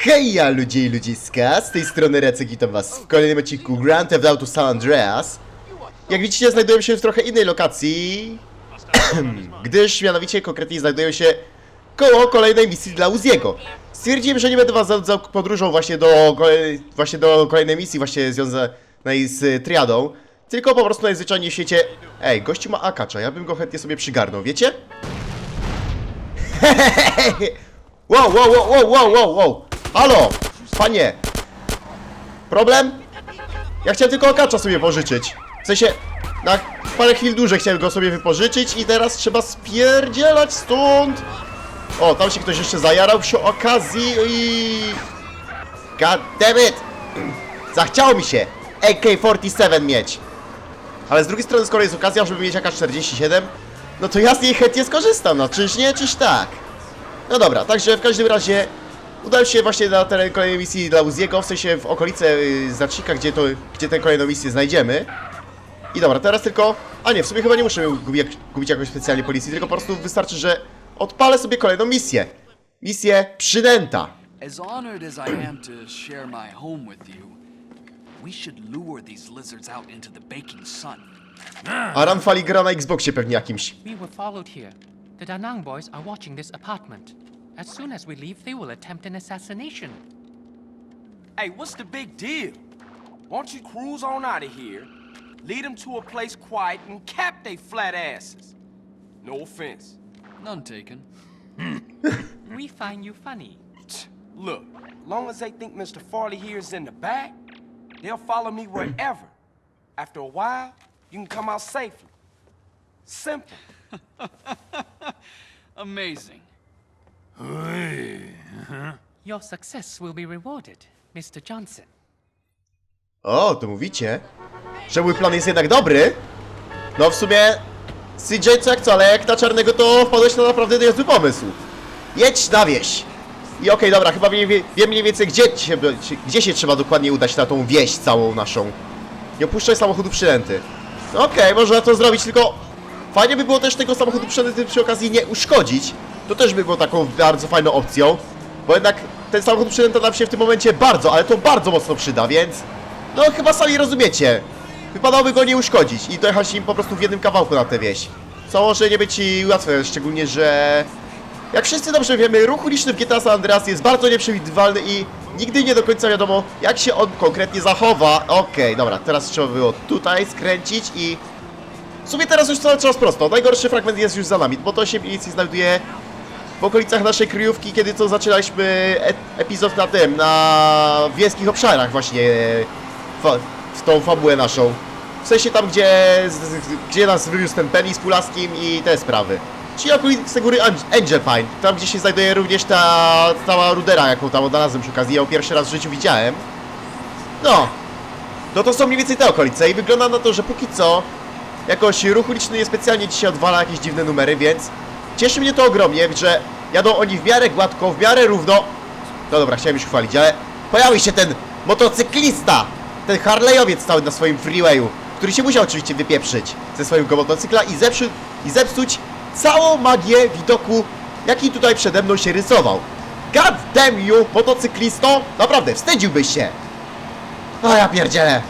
Heja ludzie i ludziska, z tej strony Recek was w kolejnym odcinku Grand Theft Auto San Andreas. Jak widzicie znajduję się w trochę innej lokacji, gdyż mianowicie konkretnie znajduję się koło kolejnej misji dla Uziego. Stwierdziłem, że nie będę was zanudzał podróżą właśnie do, właśnie do kolejnej misji właśnie związanej z triadą, tylko po prostu najzwyczajniej w świecie... Ej, gościu ma akacza, ja bym go chętnie sobie przygarnął, wiecie? Wow, wow, wow, wow, wow, wow, wow! Halo! Panie! Problem? Ja chciałem tylko akacza sobie pożyczyć. W sensie, na parę chwil dłużej chciałem go sobie wypożyczyć i teraz trzeba spierdzielać stąd! O, tam się ktoś jeszcze zajarał przy okazji i... God damn it! Zachciało mi się AK-47 mieć. Ale z drugiej strony, skoro jest okazja, żeby mieć AK-47, no to ja z niej chętnie skorzystam, no czyż nie, czyż tak? No dobra, także w każdym razie udałem się właśnie na teren kolejnej misji dla Uziego, w sensie w okolice y, znacznika, gdzie, to, gdzie tę kolejną misję znajdziemy. I dobra, teraz tylko... A nie, w sumie chyba nie muszę gubić, gubić jakoś specjalnie policji, tylko po prostu wystarczy, że odpalę sobie kolejną misję. Misję przynęta. As honored as I am to share my home with you, we should lure these lizards out into the baking sun. Aran Fali gra na Xboxie pewnie jakimś. We were followed here. The Danang boys are watching this apartment. As soon as we leave, they will attempt an assassination. Hey, what's the big deal? Why don't you cruise on out of here, lead them to a place quiet, and cap they flat asses? No offense. None taken. We find you funny. Look, long as they think Mr. Farley here is in the back, they'll follow me wherever. After a while, you can come out safely. Simple. Amazing. Your success will be rewarded, Mr. Johnson. O, to mówicie? Że mój plan jest jednak dobry? No w sumie... CJ co jak co, ale jak na czarnego to wpadłeś na naprawdę niezły pomysł. Jedź na wieś. I okej, dobra, chyba mniej, wie- wiem mniej więcej gdzie się, gdzie się trzeba dokładnie udać na tą wieś całą naszą. Nie opuszczaj samochodu przynęty. No Okej, można to zrobić, tylko... Fajnie by było też tego samochodu przynęty przy okazji nie uszkodzić. To też by było taką bardzo fajną opcją. Bo jednak ten samochód przynęta nam się w tym momencie bardzo, ale to bardzo mocno przyda, więc... No chyba sami rozumiecie. Wypadałoby go nie uszkodzić i dojechać nim po prostu w jednym kawałku na tę wieś. Co może nie być i łatwe, szczególnie, że... Jak wszyscy dobrze wiemy, ruch uliczny w GTA San Andreas jest bardzo nieprzewidywalny i nigdy nie do końca wiadomo, jak się on konkretnie zachowa. Okej, dobra, teraz trzeba było tutaj skręcić i... W sumie teraz już cały czas prosto. Najgorszy fragment jest już za nami, bo to się mniej znajduje w okolicach naszej kryjówki, kiedy to zaczynaliśmy e epizod na tym, na wiejskich obszarach właśnie, e, w tą fabułę naszą. W sensie tam, gdzie, gdzie nas wywiózł ten Penny z Pulaskim i te sprawy. Czyli okolice góry Ang- Angel Pine, tam gdzie się znajduje również ta cała rudera, jaką tam odnalazłem przy okazji, ją pierwszy raz w życiu widziałem. No, no to są mniej więcej te okolice i wygląda na to, że póki co jakoś ruch uliczny niespecjalnie dzisiaj odwala jakieś dziwne numery, więc cieszy mnie to ogromnie, że jadą oni w miarę gładko, w miarę równo. No dobra, chciałem już chwalić, ale pojawił się ten motocyklista, ten Harleyowiec cały na swoim freewayu, który się musiał oczywiście wypieprzyć ze swojego motocykla i, zepsu, i zepsuć całą magię widoku, jaki tutaj przede mną się rysował. God damn you, motocyklisto! Naprawdę, wstydziłbyś się! O ja pierdzielę!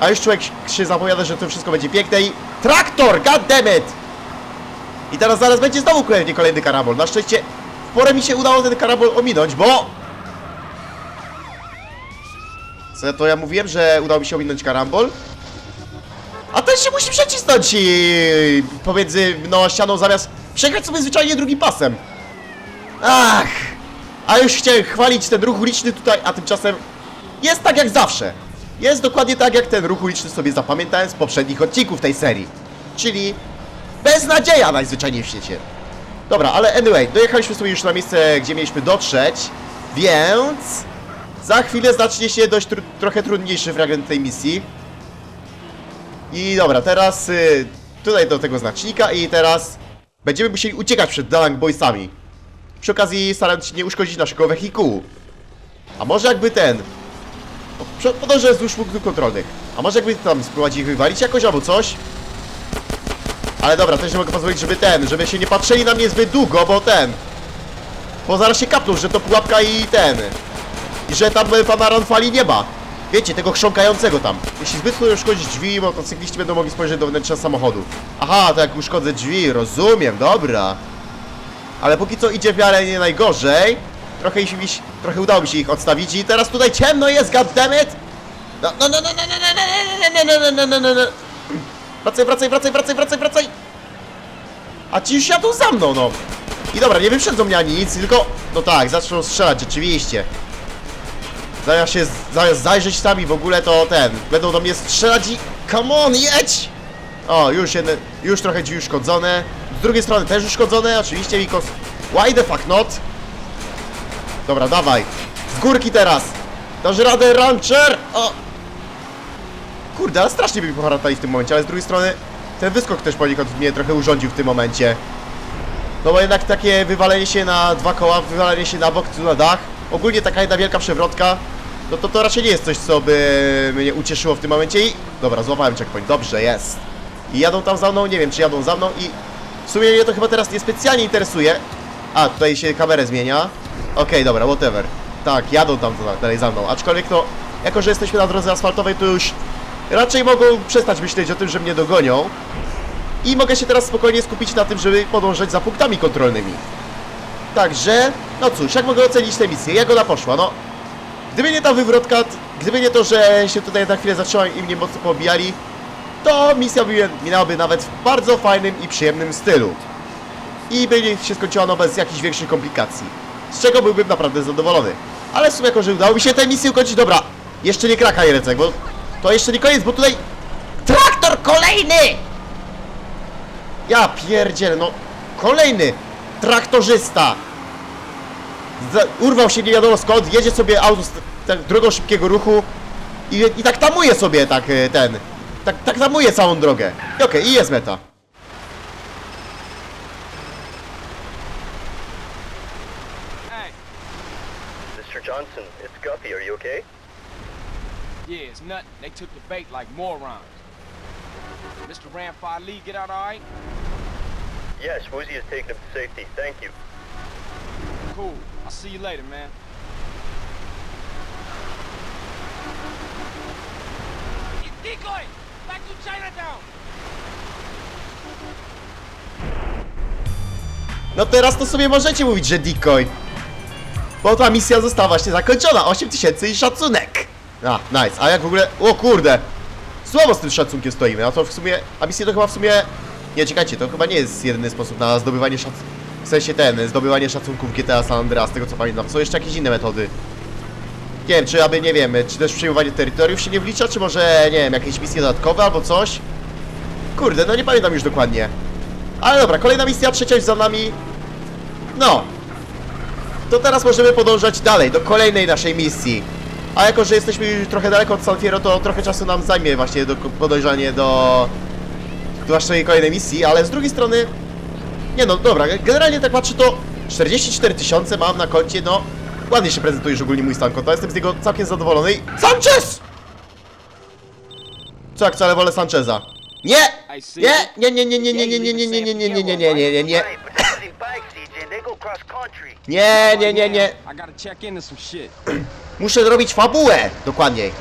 A już człowiek się zapowiada, że to wszystko będzie piękne i... Traktor! God damn it! I teraz zaraz będzie znowu kolejny, kolejny karabol. Na szczęście w porę mi się udało ten karabol ominąć, bo... Co to ja mówiłem, że udało mi się ominąć karambol? A ten się musi przecisnąć i... pomiędzy a ścianą zamiast przejechać sobie zwyczajnie drugim pasem. Ach! A już chciałem chwalić ten ruch uliczny tutaj, a tymczasem jest tak jak zawsze. Jest dokładnie tak jak ten ruch uliczny sobie zapamiętałem z poprzednich odcinków tej serii. Czyli beznadzieja najzwyczajniej w świecie. Dobra, ale anyway, dojechaliśmy sobie już na miejsce, gdzie mieliśmy dotrzeć, więc za chwilę zacznie się dość tru trochę trudniejszy fragment tej misji. I dobra, teraz y, tutaj do tego znacznika i teraz będziemy musieli uciekać przed Dalang Boysami. Przy okazji starając się nie uszkodzić naszego wehikułu. A może jakby ten... Podążę wzdłuż punktów kontrolnych. A może jakby tam spróbować ich wywalić jakoś albo coś? Ale dobra, też nie mogę pozwolić, żeby ten, żeby się nie patrzyli na mnie zbyt długo, bo ten... Bo zaraz się kapną, że to pułapka i ten... i że tam e, Fanaran fali nie ma. Wiecie, tego chrząkającego tam. Jeśli zbytnio uszkodzić drzwi, motocykliści będą mogli spojrzeć do wnętrza samochodu. Aha, to jak uszkodzę drzwi, rozumiem, dobra. Ale póki co idzie w miarę nie najgorzej. Trochę, ich, trochę udało mi się ich odstawić i teraz tutaj ciemno jest, goddammit! No, no, no, no, no, no, no, no, no, no, no, no, no, no. Wracaj, wracaj, wracaj, wracaj, wracaj, wracaj! A ci już jadą za mną, no. I dobra, nie wyprzedzą mnie ani nic, tylko... No tak, zaczną strzelać, rzeczywiście. Zamiast się, zamiast zajrzeć tam i w ogóle to ten... Będą do mnie strzelać i... Come on, jedź! O, już jedne, już trochę ci uszkodzone. Z drugiej strony też uszkodzone, oczywiście, Mikos. Why the fuck not? Dobra, dawaj. Z górki teraz. Dasz radę, Rancher! O! Kurde, ale strasznie by mi poharatali w tym momencie, ale z drugiej strony ten wyskok też poniekąd mnie trochę urządził w tym momencie. No bo jednak takie wywalenie się na dwa koła, wywalenie się na bok, tu na dach, ogólnie taka jedna wielka przewrotka, no to to raczej nie jest coś, co by mnie ucieszyło w tym momencie i... Dobra, złapałem checkpoint, dobrze, jest. I jadą tam za mną, nie wiem czy jadą za mną i... W sumie mnie to chyba teraz niespecjalnie interesuje. A, tutaj się kamerę zmienia. Okej, dobra, whatever. Tak, jadą tam dalej za mną, aczkolwiek to... Jako, że jesteśmy na drodze asfaltowej, to już raczej mogą przestać myśleć o tym, że mnie dogonią. I mogę się teraz spokojnie skupić na tym, żeby podążać za punktami kontrolnymi. Także, no cóż, jak mogę ocenić tę misję? Jak ona poszła? No, gdyby nie ta wywrotka, gdyby nie to, że się tutaj na chwilę zatrzymałem i mnie mocno pobijali, to misja by minęłaby nawet w bardzo fajnym i przyjemnym stylu. I by się skończyła no bez jakichś większych komplikacji. Z czego byłbym naprawdę zadowolony. Ale w sumie jako, że udało mi się tę misję ukończyć, dobra, jeszcze nie kraka Jerecek, bo to jeszcze nie koniec, bo tutaj traktor kolejny! Ja pierdzielę, no kolejny traktorzysta Za, urwał się nie wiadomo skąd, jedzie sobie auto z tak, drogą szybkiego ruchu i, i tak tamuje sobie tak e, ten, tak, tak tamuje całą drogę. I Okej, i jest meta. Hey, Mr. Johnson, it's Guppy. Are you okay? Yeah, it's nothing. They took the bait like morons. Mr. Ramfire Lee, get out all right? Yes, Woozy has taken him to safety. Thank you. Cool. I'll see you later, man. Decoy! Back to Chinatown! No teraz to sobie możecie mówić, że decoy. Bo ta misja została właśnie zakończona. 8000 i szacunek. A, nice. A jak w ogóle... O kurde. Słabo z tym szacunkiem stoimy. A to w sumie... A misja to chyba w sumie... Nie, czekajcie, to chyba nie jest jedyny sposób na zdobywanie szacunku. W sensie ten, zdobywanie szacunku w GTA San Andreas, z tego co pamiętam. Są jeszcze jakieś inne metody. Nie wiem, czy aby, nie wiem, czy też przejmowanie terytoriów się nie wlicza, czy może, nie wiem, jakieś misje dodatkowe albo coś? Kurde, no nie pamiętam już dokładnie. Ale dobra, kolejna misja, trzecia już za nami. No. To teraz możemy podążać dalej, do kolejnej naszej misji. A jako, że jesteśmy już trochę daleko od San Fierro, to trochę czasu nam zajmie właśnie do podążanie do... do naszej kolejnej misji, ale z drugiej strony... Nie no, dobra, generalnie tak patrzę, to 44 tysiące mam na koncie, no... Ładnie się prezentuje już ogólnie mój stan konta, jestem z niego całkiem zadowolony i... Sanchez! Co jak wcale wolę Sancheza? Nie! Nie! Nie, nie, nie, nie, nie, nie, nie, nie, nie, nie, nie, nie, nie, nie, nie, nie, nie. Right, but they're using bikes, CJ, and they go cross country. Nie, nie, nie, nie. I gotta check into some shit. Muszę robić fabułę, dokładniej.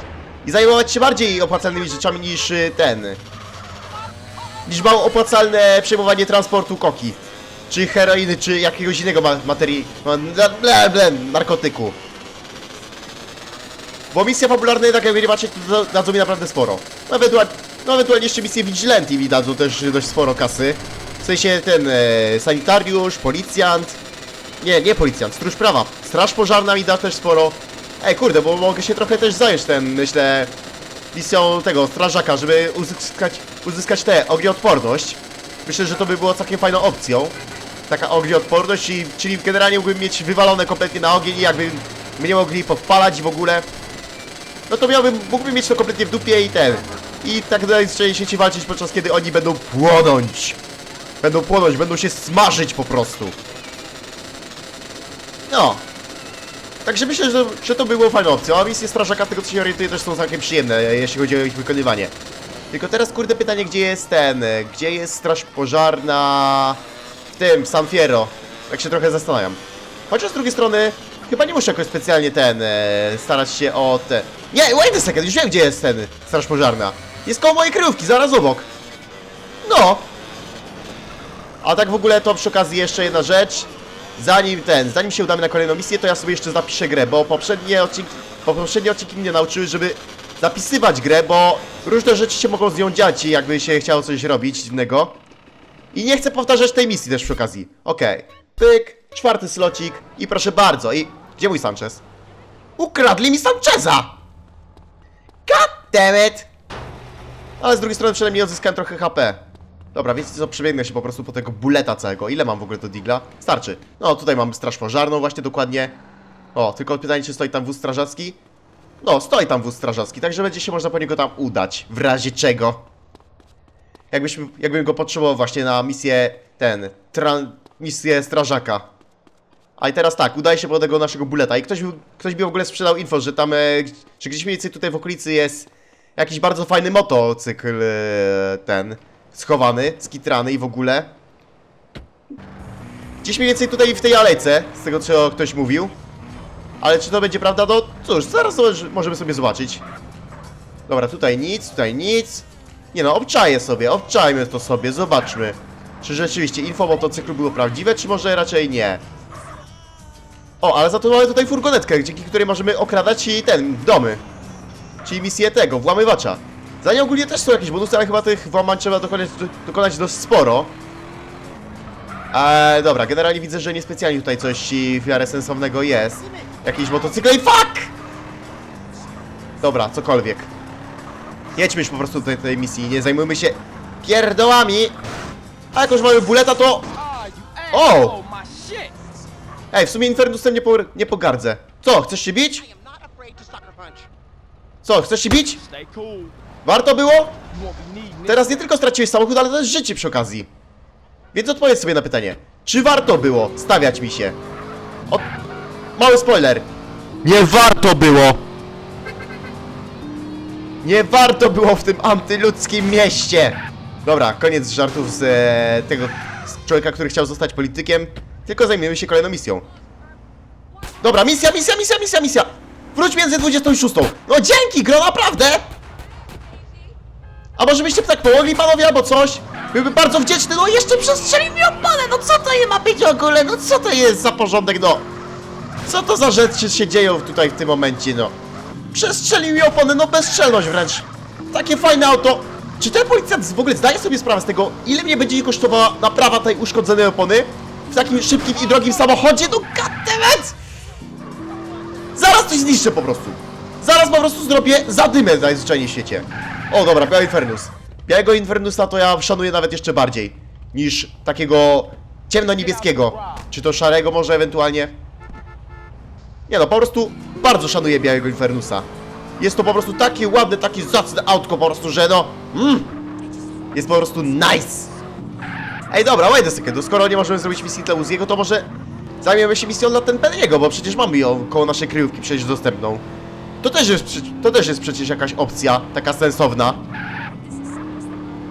I zajmować się bardziej opłacalnymi rzeczami niż y, ten. Niż mało opłacalne przejmowanie transportu koki. Czy heroiny, czy jakiegoś innego ma materii. ma- Ble, ble, narkotyku. Bo misja fabularna jednak jak nie patrzeć, to da- dadzą mi naprawdę sporo. No ewentualnie, no ewentualnie jeszcze misje Vigilanti mi dadzą też dość sporo kasy. W sensie ten e, sanitariusz, policjant. Nie, nie policjant, stróż prawa. Straż pożarna mi da też sporo. Ej, kurde, bo mogę się trochę też zająć ten, myślę, misją tego strażaka, żeby uzyskać, uzyskać tę ognioodporność. Myślę, że to by było całkiem fajną opcją. Taka ognioodporność, i, czyli generalnie mógłbym mieć wywalone kompletnie na ogień i jakby mnie mogli podpalać w ogóle. No to miałbym, mógłbym mieć to kompletnie w dupie i ten. I tak dalej sieci walczyć podczas kiedy oni będą płonąć. Będą płonąć, będą się smażyć po prostu. No. Także myślę, że, że to by było fajną opcją, a misje strażaka, tego co się orientuję, też są całkiem przyjemne, jeśli chodzi o ich wykonywanie. Tylko teraz, kurde, pytanie, gdzie jest ten, e, gdzie jest straż pożarna w tym, w San Fierro? Tak się trochę zastanawiam. Chociaż z drugiej strony, Chyba nie muszę jakoś specjalnie ten, e, starać się o te... Nie, wait a second, już wiem gdzie jest ten straż pożarna. Jest koło mojej kryjówki, zaraz obok. No. A tak w ogóle to przy okazji jeszcze jedna rzecz. Zanim ten, zanim się udamy na kolejną misję, to ja sobie jeszcze zapiszę grę, bo poprzednie odcinki, poprzednie odcinki mnie nauczyły, żeby zapisywać grę, bo różne rzeczy się mogą z nią dziać, jakby się chciało coś robić dziwnego. I nie chcę powtarzać tej misji też przy okazji. Okej. Pyk, czwarty slocik i proszę bardzo. I gdzie mój Sanchez? Ukradli mi Sancheza! God damn it! Ale z drugiej strony przynajmniej odzyskałem trochę HP. Dobra, więc co, przebiegnę się po prostu po tego buleta całego. Ile mam w ogóle do digla? Starczy. No, tutaj mam straż pożarną właśnie dokładnie. O, tylko pytanie, czy stoi tam wóz strażacki? No, stoi tam wóz strażacki, także będzie się można po niego tam udać. W razie czego. Jakbyśmy, jakbym go potrzebował właśnie na misję ten, tran, misję strażaka. A i teraz tak, udaje się po tego naszego buleta i ktoś, ktoś by w ogóle sprzedał info, że tam, e, że gdzieś mniej więcej tutaj w okolicy jest jakiś bardzo fajny motocykl e, ten, schowany, skitrany i w ogóle. Gdzieś mniej więcej tutaj w tej alejce, z tego co ktoś mówił. Ale czy to będzie prawda, no cóż, zaraz możemy sobie zobaczyć. Dobra, tutaj nic, tutaj nic. Nie no, obczaję sobie, obczajmy to sobie, zobaczmy. Czy rzeczywiście info o motocyklu było prawdziwe, czy może raczej nie. O, ale za to mamy tutaj furgonetkę, dzięki której możemy okradać i ten, domy. Czyli misję tego, włamywacza. Za nią ogólnie też są jakieś bonusy, ale chyba tych włamań trzeba dokonać, dokonać dość sporo. Eee, dobra, generalnie widzę, że niespecjalnie tutaj coś w miarę sensownego jest. Jakiś motocykl i fuck! Dobra, cokolwiek. Jedźmy już po prostu do tej, tej misji, nie zajmujmy się pierdołami. A jak już mamy buleta, to... Shit! Ej, w sumie Infernusem nie, po, nie pogardzę. Co, chcesz się bić? Co, chcesz się bić? Warto było? Teraz nie tylko straciłeś samochód, ale też życie przy okazji. Więc odpowiedz sobie na pytanie. Czy warto było stawiać mi się? Od... Mały spoiler. Nie warto było! Nie warto było w tym antyludzkim mieście! Dobra, koniec żartów z e, tego z człowieka, który chciał zostać politykiem. Tylko zajmiemy się kolejną misją. Dobra, misja, misja, misja, misja, misja! Wróć między 26. No dzięki, gro, naprawdę! A może byście tak pomogli panowie albo coś? Byłbym bardzo wdzięczny, no jeszcze przestrzelił mi opony, no co to je ma być w ogóle, no co to jest za porządek, no? Co to za rzeczy się dzieją tutaj w tym momencie, no? Przestrzelił mi opony, no bezstrzelność wręcz. Takie fajne auto. Czy ten policjant w ogóle zdaje sobie sprawę z tego, ile mnie będzie kosztowała naprawa tej uszkodzonej opony? W takim szybkim i drogim samochodzie? No goddammit! Zaraz coś zniszczę po prostu. Zaraz po prostu zrobię zadymę w świecie. O dobra, Biały Infernus. Białego Infernusa to ja szanuję nawet jeszcze bardziej niż takiego ciemno-niebieskiego. Czy to szarego może ewentualnie? Nie no, po prostu bardzo szanuję Białego Infernusa. Jest to po prostu takie ładne, takie zacne autko po prostu, że no... Mm, jest po prostu nice. Ej dobra, wait a second, skoro nie możemy zrobić misji dla Uziego, to może zajmiemy się misją dla Tenpenniego, bo przecież mamy ją koło naszej kryjówki przecież dostępną. To też jest, przecież- to też jest przecież jakaś opcja, taka sensowna.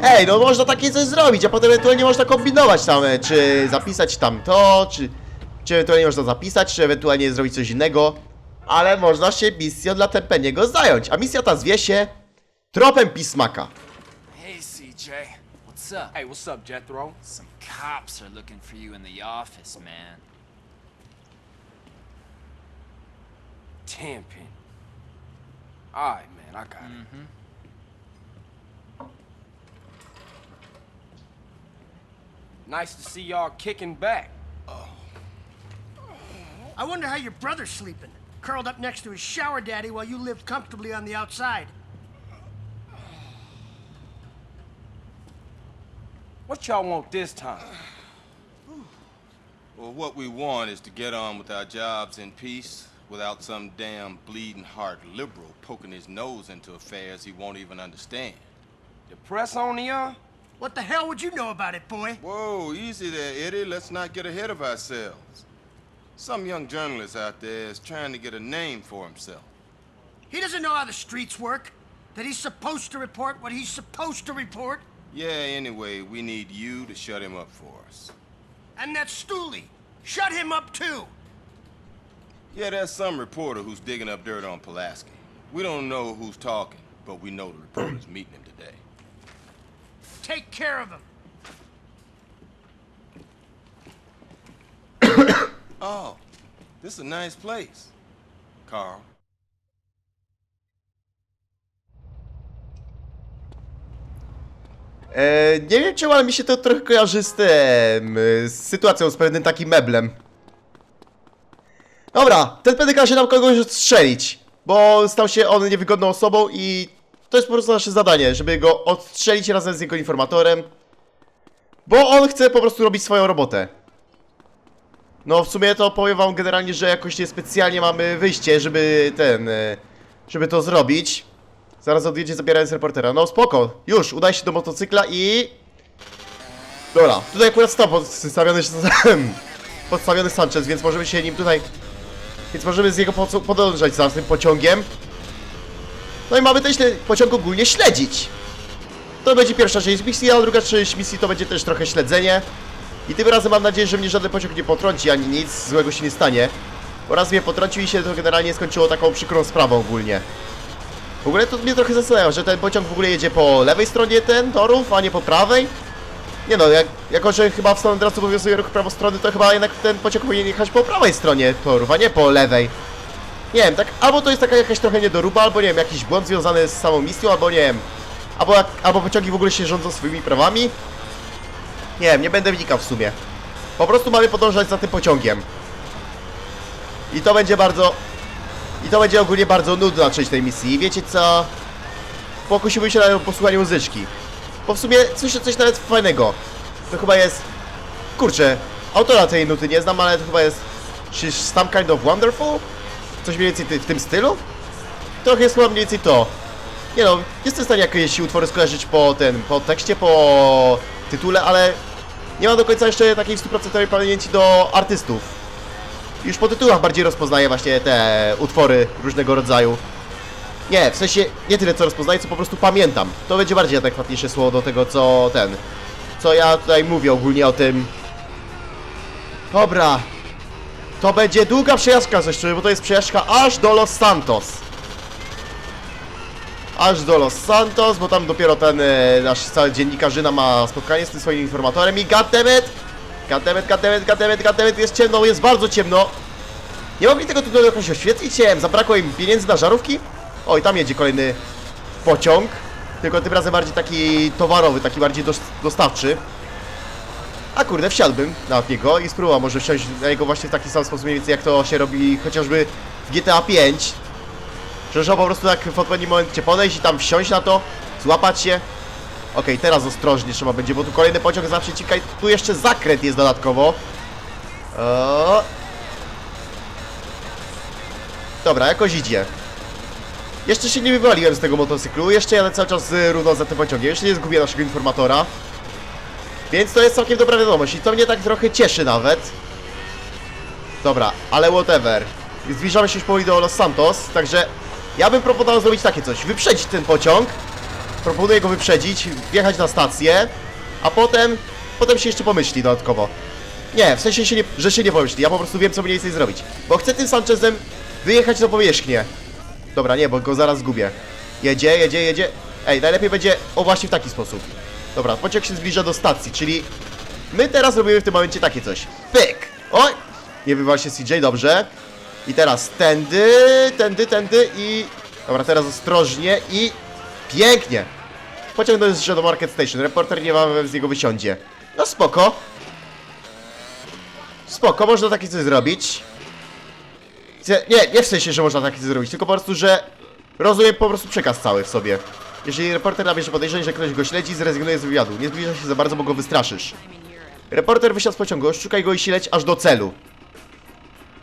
Ej, no można takie coś zrobić, a potem ewentualnie można kombinować tam, e, czy zapisać tam to, czy, czy ewentualnie można zapisać, czy ewentualnie zrobić coś innego. Ale można się misją dla Tempeniego zająć, a misja ta zwie się Tropem Pismaka. Hey, CJ. What's up? Hey, what's up, Jethro? Some cops are looking for you in the office, man. Tenpin. Alright, man, I got it. Mm-hmm. Nice to see y'all kicking back. Oh. I wonder how your brother's sleeping. Curled up next to his shower daddy while you lived comfortably on the outside. What y'all want this time? Well, what we want is to get on with our jobs in peace without some damn bleeding heart liberal poking his nose into affairs he won't even understand. The press on y'all? What the hell would you know about it, boy? Whoa, easy there, Eddie. Let's not get ahead of ourselves. Some young journalist out there is trying to get a name for himself. He doesn't know how the streets work. That he's supposed to report what he's supposed to report. Yeah, anyway, we need you to shut him up for us. And that Stooley. Shut him up too. Yeah, there's some reporter who's digging up dirt on Pulaski. We don't know who's talking, but we know the reporter's meeting him today. Take care of him. Oh, this is a nice place. Carl. E, nie wiem czemu, ale mi się to trochę kojarzy z tym, z sytuacją z pewnym takim meblem. Dobra, ten pewny każe nam kogoś odstrzelić, bo stał się on niewygodną osobą i to jest po prostu nasze zadanie, żeby go odstrzelić razem z jego informatorem, bo on chce po prostu robić swoją robotę. No w sumie to powiem wam generalnie, że jakoś niespecjalnie mamy wyjście, żeby ten, e, żeby to zrobić. Zaraz odjedzie zabierając reportera. No spoko, już, udaj się do motocykla i... Dobra, tutaj akurat stał podstawiony, podstawiony Sanchez, więc możemy się nim tutaj... Więc możemy z poco- podążać za tym pociągiem. No i mamy ten pociąg ogólnie śledzić. To będzie pierwsza część misji, a druga część misji to będzie też trochę śledzenie. I tym razem mam nadzieję, że mnie żaden pociąg nie potrąci, ani nic złego się nie stanie. Oraz mnie potrącił i się to generalnie skończyło taką przykrą sprawą ogólnie. W ogóle to mnie trochę zastanawia, że ten pociąg w ogóle jedzie po lewej stronie ten torów, a nie po prawej. Nie no, jak, jako że chyba w stronę trasu obowiązuje ruch prawostronny, to chyba jednak ten pociąg powinien jechać po prawej stronie torów, a nie po lewej. Nie wiem, tak, albo to jest taka jakaś trochę niedoruba, albo nie wiem, jakiś błąd związany z samą misją, albo nie wiem, albo, jak, albo pociągi w ogóle się rządzą swoimi prawami. Nie wiem, nie będę wnikał w sumie. Po prostu mamy podążać za tym pociągiem. I to będzie bardzo i to będzie ogólnie bardzo nudna część tej misji. I wiecie co? Pokusimy się na posłuchanie muzyczki. Bo w sumie słyszę coś nawet fajnego. To chyba jest... Kurczę, autora tej nuty nie znam, ale to chyba jest... She's some kind of wonderful? Coś mniej więcej w tym stylu? Trochę jest chyba mniej więcej to. Nie no, jestem w stanie jakieś utwory skojarzyć po ten, po tekście, po tytule, ale nie mam do końca jeszcze takiej 100% pamięci do artystów już po tytułach bardziej rozpoznaję właśnie te utwory różnego rodzaju. Nie, w sensie nie tyle co rozpoznaję, co po prostu pamiętam. To będzie bardziej adekwatniejsze słowo do tego, co ten. Co ja tutaj mówię ogólnie o tym. Dobra. To będzie długa przejażdżka coś bo to jest przejażdżka aż do Los Santos. Aż do Los Santos, bo tam dopiero ten e, nasz cały dziennikarzyna ma spotkanie z tym swoim informatorem i goddammit! Goddammit, goddammit, goddammit, goddammit, jest ciemno, jest bardzo ciemno. Nie mogli tego tunelu jakoś oświetlić? Nie zabrakło im pieniędzy na żarówki? Oj, tam jedzie kolejny pociąg. Tylko tym razem bardziej taki towarowy, taki bardziej dos- dostawczy. A kurde, wsiadłbym na niego i spróbował może wsiąść na niego właśnie w taki sam sposób mniej więcej jak to się robi chociażby w GTA 5. Że trzeba po prostu tak w odpowiednim momencie podejść i tam wsiąść na to, złapać się. Okej, teraz ostrożnie trzeba będzie, bo tu kolejny pociąg zawsze cika i tu jeszcze zakręt jest dodatkowo. O. Dobra, jakoś idzie. Jeszcze się nie wywaliłem z tego motocyklu, jeszcze jadę cały czas równo za tym pociągiem, jeszcze nie zgubię naszego informatora. Więc to jest całkiem dobra wiadomość i to mnie tak trochę cieszy nawet. Dobra, ale whatever. Zbliżamy się już powoli do Los Santos, także ja bym proponował zrobić takie coś. Wyprzedzić ten pociąg, proponuję go wyprzedzić, wjechać na stację, a potem, potem się jeszcze pomyśli dodatkowo. Nie, w sensie, się nie, że się nie pomyśli, ja po prostu wiem co mniej więcej zrobić. Bo chcę tym Sanchezem wyjechać na powierzchnię. Dobra, nie, bo go zaraz zgubię. Jedzie, jedzie, jedzie. Ej, najlepiej będzie, o właśnie w taki sposób. Dobra, pociąg się zbliża do stacji, czyli my teraz robimy w tym momencie takie coś. Pyk! Oj! Nie wywal się CJ, dobrze. I teraz tędy, tędy, tędy i... Dobra, teraz ostrożnie i... Pięknie! Pociąg dojeżdża do Market Station. Reporter niebawem z niego wysiądzie. No spoko. Spoko, można takie coś zrobić. Nie, nie w sensie, że można takie zrobić, tylko po prostu, że rozumiem po prostu przekaz cały w sobie. Jeżeli reporter nabierze podejrzenie, że ktoś go śledzi, zrezygnuje z wywiadu. Nie zbliża się za bardzo, bo go wystraszysz. Reporter wysiadł z pociągu, szukaj go i śledź aż do celu.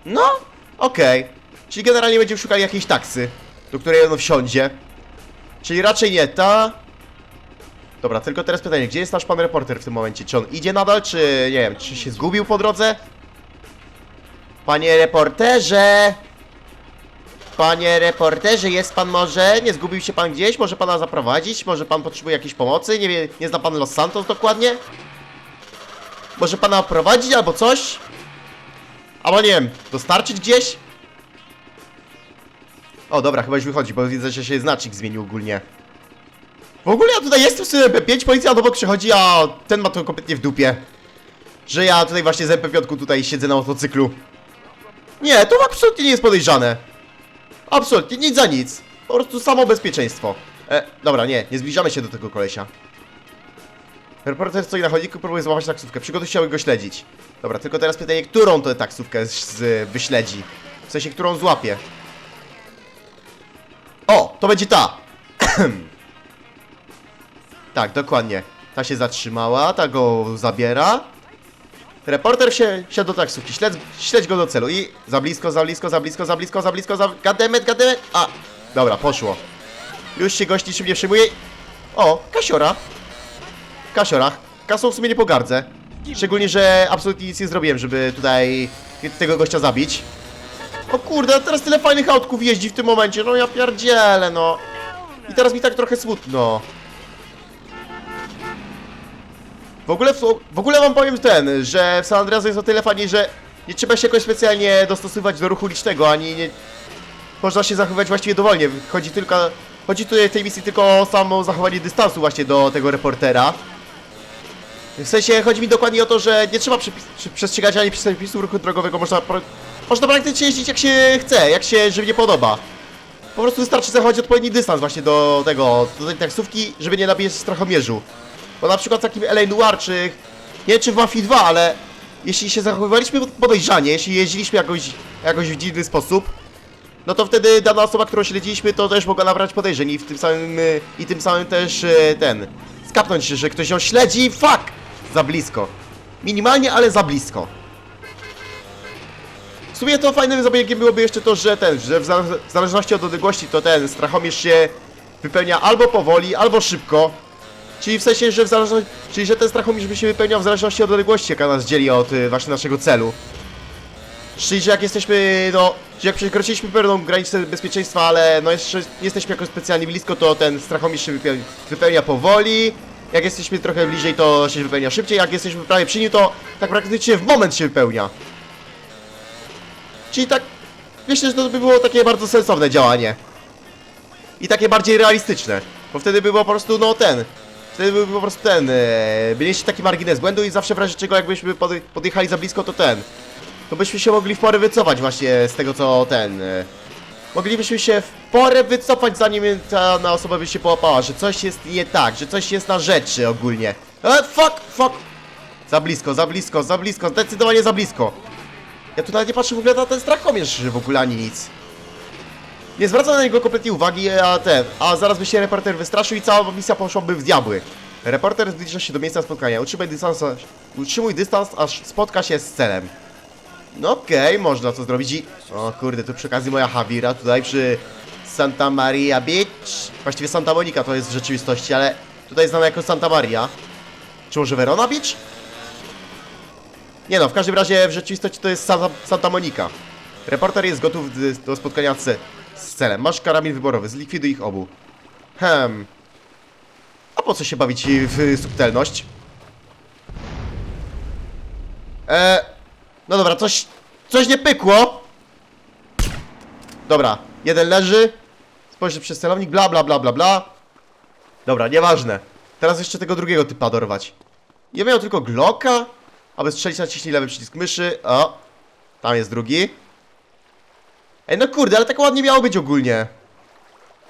No, okej. Czyli generalnie będziemy szukali jakiejś taksy, do której ono wsiądzie. Czyli raczej nie ta. Dobra, tylko teraz pytanie, gdzie jest nasz pan reporter w tym momencie? Czy on idzie nadal, czy nie wiem, czy się zgubił po drodze? Panie reporterze! Panie reporterze, jest pan może? Nie zgubił się pan gdzieś? Może pana zaprowadzić? Może pan potrzebuje jakiejś pomocy? Nie wie, nie zna pan Los Santos dokładnie? Może pana prowadzić albo coś? Albo nie wiem, dostarczyć gdzieś? O, dobra, chyba już wychodzi, bo widzę, że się znacznik zmienił ogólnie. W ogóle ja tutaj jestem sobie MP5, policja obok przychodzi, a ten ma to kompletnie w dupie. Że ja tutaj właśnie z MP5 tutaj siedzę na motocyklu. Nie, to absolutnie nie jest podejrzane. Absolutnie, nic za nic. Po prostu samo bezpieczeństwo. E, dobra, nie, nie zbliżamy się do tego kolesia. Reporter stoi na chodniku, próbuje złapać taksówkę. Przygotuj się, aby go śledzić. Dobra, tylko teraz pytanie, którą to taksówkę z, z, wyśledzi? W sensie, którą złapie? O, to będzie ta! tak, dokładnie. Ta się zatrzymała, ta go zabiera. Reporter się siadł do taksówki, śledź, śledź go do celu i za blisko, za blisko, za blisko, za blisko, za blisko, za... Gademet, gademet! A, dobra, poszło. Już się gość niczym nie przejmuje. O, kasiora. Kasiora. Kasą w sumie nie pogardzę. Szczególnie, że absolutnie nic nie zrobiłem, żeby tutaj tego gościa zabić. O kurde, teraz tyle fajnych autków jeździ w tym momencie, no ja pierdzielę, no. I teraz mi tak trochę smutno. W ogóle, w, w ogóle wam powiem ten, że w San Andreas jest o tyle fajnie, że nie trzeba się jakoś specjalnie dostosowywać do ruchu licznego, ani nie... Można się zachowywać właściwie dowolnie. Chodzi tylko... Chodzi tutaj w tej misji tylko o samo zachowanie dystansu właśnie do tego reportera. W sensie chodzi mi dokładnie o to, że nie trzeba przestrzegać ani przepisów ruchu drogowego, można, można praktycznie jeździć jak się chce, jak się żywnie podoba. Po prostu wystarczy zachować odpowiedni dystans właśnie do tego, do tej taksówki, żeby nie nabijać strachomierzu. Bo na przykład w takim LA Noir, czy nie wiem, czy w Mafii 2, ale jeśli się zachowywaliśmy podejrzanie, jeśli jeździliśmy jakoś, jakoś w dziwny sposób, no to wtedy dana osoba, którą śledziliśmy, to też mogła nabrać podejrzeń i w tym samym, i tym samym też y, ten, skapnąć się, że ktoś ją śledzi, fuck! Za blisko. Minimalnie, ale za blisko. W sumie to fajnym zabiegiem byłoby jeszcze to, że ten, że w zależności od odległości to ten strachomierz się wypełnia albo powoli, albo szybko. Czyli w sensie, że w zależności, czyli że ten strachomierz by się wypełniał w zależności od odległości, jaka nas dzieli od y, właśnie naszego celu. Czyli, że jak jesteśmy, no, że jak przekroczyliśmy pewną granicę bezpieczeństwa, ale no jeszcze nie jesteśmy jakoś specjalnie blisko, to ten strachomierz się wypełnia, wypełnia powoli. Jak jesteśmy trochę bliżej, to się wypełnia szybciej. Jak jesteśmy prawie przy nim, to tak praktycznie w moment się wypełnia. Czyli tak, myślę, że to by było takie bardzo sensowne działanie. I takie bardziej realistyczne. Bo wtedy by było po prostu, no ten. Wtedy by po prostu ten. E, mieliście taki margines błędu i zawsze w razie czego, jakbyśmy podjechali za blisko, to ten. To byśmy się mogli w porę wycofać właśnie z tego, co ten. E, moglibyśmy się w porę wycofać, zanim ta na osoba by się połapała, że coś jest nie tak, że coś jest na rzeczy ogólnie. E, fuck, fuck! Za blisko, za blisko, za blisko, zdecydowanie za blisko. Ja tu nawet nie patrzę w ogóle na ten strachomierz w ogóle ani nic. Nie zwracam na niego kompletnie uwagi, a ten, a zaraz by się reporter wystraszył i cała misja poszłaby w diabły. Reporter zbliża się do miejsca spotkania. Utrzymaj dystans, utrzymuj dystans, aż spotka się z celem. No okej, można to zrobić i... O kurde, tu przy okazji moja Havira tutaj przy Santa Maria Beach. Właściwie Santa Monica to jest w rzeczywistości, ale tutaj znana jako Santa Maria. Czy może Verona Beach? Nie no, w każdym razie w rzeczywistości to jest Santa, Santa Monica. Reporter jest gotów do spotkania z, z celem. Masz karabin wyborowy, zlikwiduj ich obu. Hem. A po co się bawić w subtelność? Eee, no dobra, coś, coś nie pykło. Dobra, jeden leży. Spojrzę przez celownik, bla bla bla bla bla. Dobra, nieważne. Teraz jeszcze tego drugiego typa dorwać. Ja miał tylko Glocka. Aby strzelić naciśnij lewy przycisk myszy. O, tam jest drugi. Ej, no kurde, ale tak ładnie miało być ogólnie.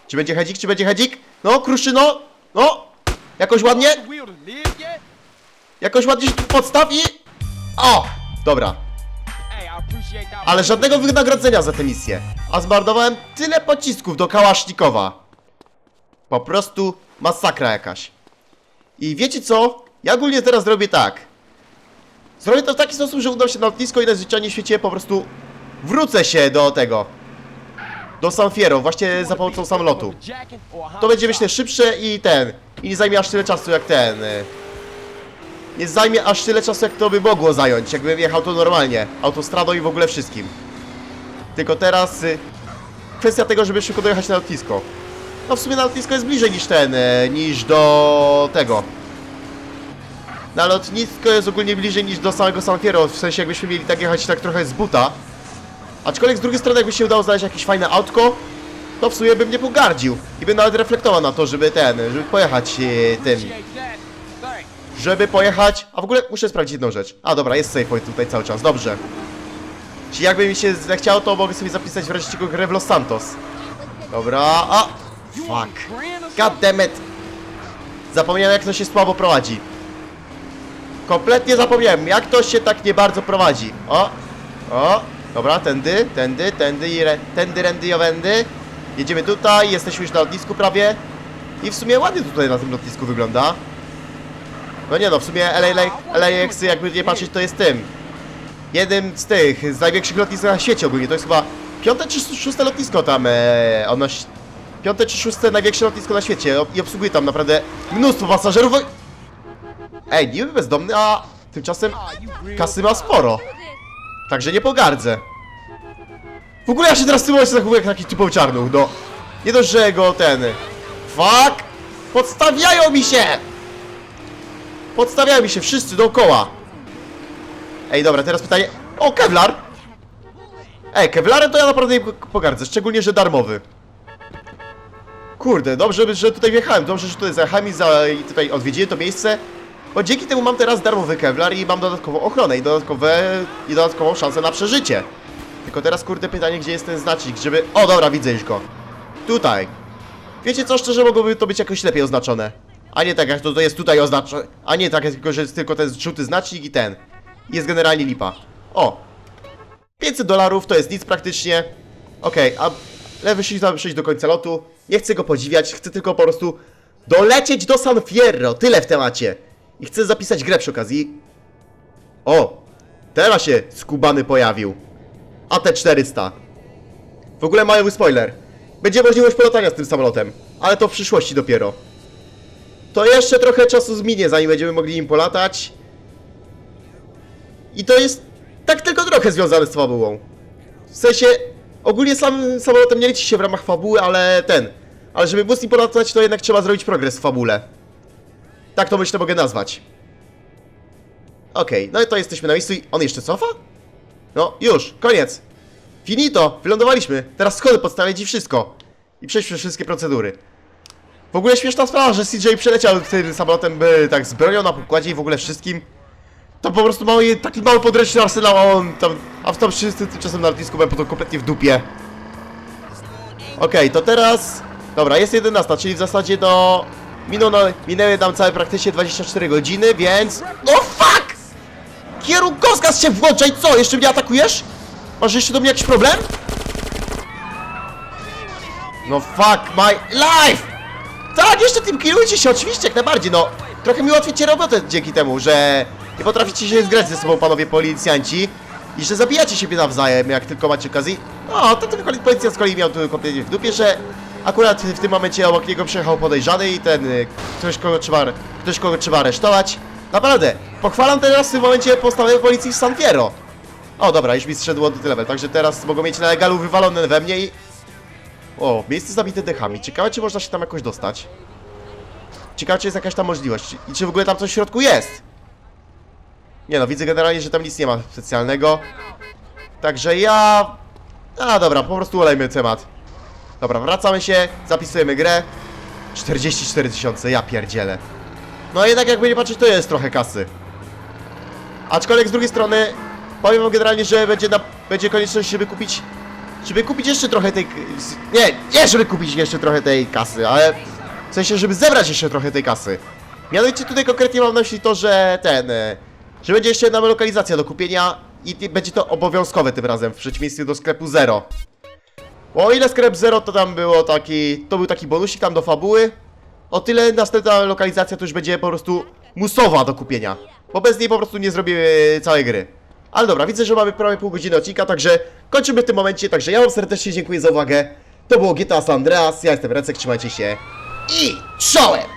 Czy będzie hedzik, czy będzie hedzik? No, kruszyno, no. Jakoś ładnie, jakoś ładnie się tu podstaw i... O, dobra. Ale żadnego wynagrodzenia za tę misję. A zmarnowałem tyle pocisków do Kałasznikowa. Po prostu masakra jakaś. I wiecie co? Ja ogólnie teraz zrobię tak. Zrobię to w taki sposób, że udam się na lotnisko i najzwyczajniej w świecie po prostu wrócę się do tego. Do San Fierro, właśnie za pomocą samolotu. To będzie myślę szybsze i ten. I nie zajmie aż tyle czasu jak ten. y, Nie zajmie aż tyle czasu jak to by mogło zająć, jakbym jechał to normalnie. Autostradą i w ogóle wszystkim. Tylko teraz y, kwestia tego, żeby szybko dojechać na lotnisko. No w sumie na lotnisko jest bliżej niż ten, y, niż do tego. Na lotnisko jest ogólnie bliżej niż do samego San Fierro, w sensie jakbyśmy mieli tak jechać tak trochę z buta. Aczkolwiek z drugiej strony jakby się udało znaleźć jakieś fajne autko, to w sumie bym nie pogardził. I bym nawet reflektował na to, żeby ten, żeby pojechać e, tym, żeby pojechać... A w ogóle muszę sprawdzić jedną rzecz. A dobra, jest safe tutaj cały czas, dobrze. Czyli jakby mi się zechciało, to mogę sobie zapisać wreszcie go grę w Los Santos. Dobra, a... Fuck. God damn it. Zapomniałem jak to się słabo prowadzi. Kompletnie zapomniałem, jak to się tak nie bardzo prowadzi. O, o, dobra, tędy, tędy, tędy i re, tędy, rędy i owędy. Jedziemy tutaj, jesteśmy już na lotnisku prawie. I w sumie ładnie tutaj na tym lotnisku wygląda. No nie no, w sumie LA, LAX jakby nie patrzeć to jest tym. Jednym z tych, z największych lotnisk na świecie ogólnie. To jest chyba piąte czy szóste lotnisko tam e, odnoś... Piąte czy szóste największe lotnisko na świecie i obsługuje tam naprawdę mnóstwo pasażerów. Ej, niby bezdomny, a tymczasem kasy ma sporo. Także nie pogardzę. W ogóle ja się teraz tym zachowuję jak taki typowy czarnuch, no. Nie dość, że go ten... Fuck! Podstawiają mi się! Podstawiają mi się wszyscy dookoła. Ej, dobra, teraz pytanie... O, Kevlar! Ej, Kevlarem to ja naprawdę nie pogardzę, szczególnie, że darmowy. Kurde, dobrze, że tutaj wjechałem, dobrze, że tutaj zajechałem i, za, tutaj odwiedziłem to miejsce, bo dzięki temu mam teraz darmowy Kevlar i mam dodatkową ochronę i, dodatkowe, i dodatkową szansę na przeżycie. Tylko teraz, kurde, pytanie, gdzie jest ten znacznik, żeby... O, dobra, widzę już go. Tutaj. Wiecie co, szczerze mogłoby to być jakoś lepiej oznaczone. A nie tak jak to, to jest tutaj oznaczone. A nie tak jak tylko, że jest tylko ten żółty znacznik i ten. Jest generalnie lipa. O! 500 dolarów to jest nic praktycznie. Okej, a lewy tam przejść do końca lotu. Nie chcę go podziwiać, chcę tylko po prostu dolecieć do San Fierro. Tyle w temacie. I chcę zapisać grę przy okazji. O! Teraz się skubany pojawił. AT-400. W ogóle mały spoiler. Będzie możliwość polotania z tym samolotem, ale to w przyszłości dopiero. To jeszcze trochę czasu zminie, zanim będziemy mogli im polatać. I to jest tak tylko trochę związane z fabułą. W sensie, ogólnie sam samolotem nie liczy się w ramach fabuły, ale ten. Ale żeby móc nim polatać, to jednak trzeba zrobić progres w fabule. Tak to myślę mogę nazwać. Okej, no i to jesteśmy na miejscu i on jeszcze cofa? No, już, koniec. Finito, wylądowaliśmy. Teraz schody podstawiać i wszystko. I przejść przez wszystkie procedury. W ogóle śmieszna sprawa, że CJ przeleciał tym samolotem by tak z bronią na pokładzie i w ogóle wszystkim. To po prostu mały, taki mały podręczny arsenał, a on tam... A w tam wszyscy tymczasem na lotnisku byłem to kompletnie w dupie. Okej, to teraz... Dobra, jest 11, czyli w zasadzie do... Minęło, minęły nam całe praktycznie 24 godziny, więc... No fuck! Kierunkowskaz się włączaj, co? Jeszcze mnie atakujesz? Masz jeszcze do mnie jakiś problem? No fuck my life! Tak, jeszcze tym kierujcie się, oczywiście, jak najbardziej, no. Trochę mi ułatwicie robotę dzięki temu, że nie potraficie się zgrać ze sobą, panowie policjanci. I że zabijacie siebie nawzajem, jak tylko macie okazję. No, to ten policjant z kolei miał tu kompletnie w dupie, że akurat w tym momencie obok niego przejechał podejrzany i ten y, ktoś, kogo trzeba, ktoś, kogo trzeba aresztować. Naprawdę, pochwalam teraz w tym momencie postawę policji w San Fierro. O, dobra, już mi zszedł od level, także teraz mogą mieć na legalu wywalone we mnie i... O, miejsce zabite dechami. Ciekawe, czy można się tam jakoś dostać. Ciekawe, czy jest jakaś tam możliwość. I czy w ogóle tam coś w środku jest. Nie no, widzę generalnie, że tam nic nie ma specjalnego. Także ja... A, dobra, po prostu olejmy temat. Dobra, wracamy się, zapisujemy grę. 44 tysiące, ja pierdzielę. No jednak jakby nie patrzeć, to jest trochę kasy. Aczkolwiek z drugiej strony, powiem wam generalnie, że będzie, na, będzie konieczność, żeby kupić żeby kupić jeszcze trochę tej... Nie, nie żeby kupić jeszcze trochę tej kasy, ale... W sensie, żeby zebrać jeszcze trochę tej kasy. Mianowicie tutaj konkretnie mam na myśli to, że ten... e, Że będzie jeszcze jedna lokalizacja do kupienia i będzie to obowiązkowe tym razem, w przeciwieństwie do sklepu Zero. O ile sklep Zero to tam było taki... To był taki bonusik tam do fabuły, o tyle następna lokalizacja to już będzie po prostu musowa do kupienia. Bo bez niej po prostu nie zrobimy całej gry. Ale dobra, widzę, że mamy prawie pół godziny odcinka, także kończymy w tym momencie. Także ja wam serdecznie dziękuję za uwagę. To było GTA San Andreas, ja jestem Recek, trzymajcie się i czołem!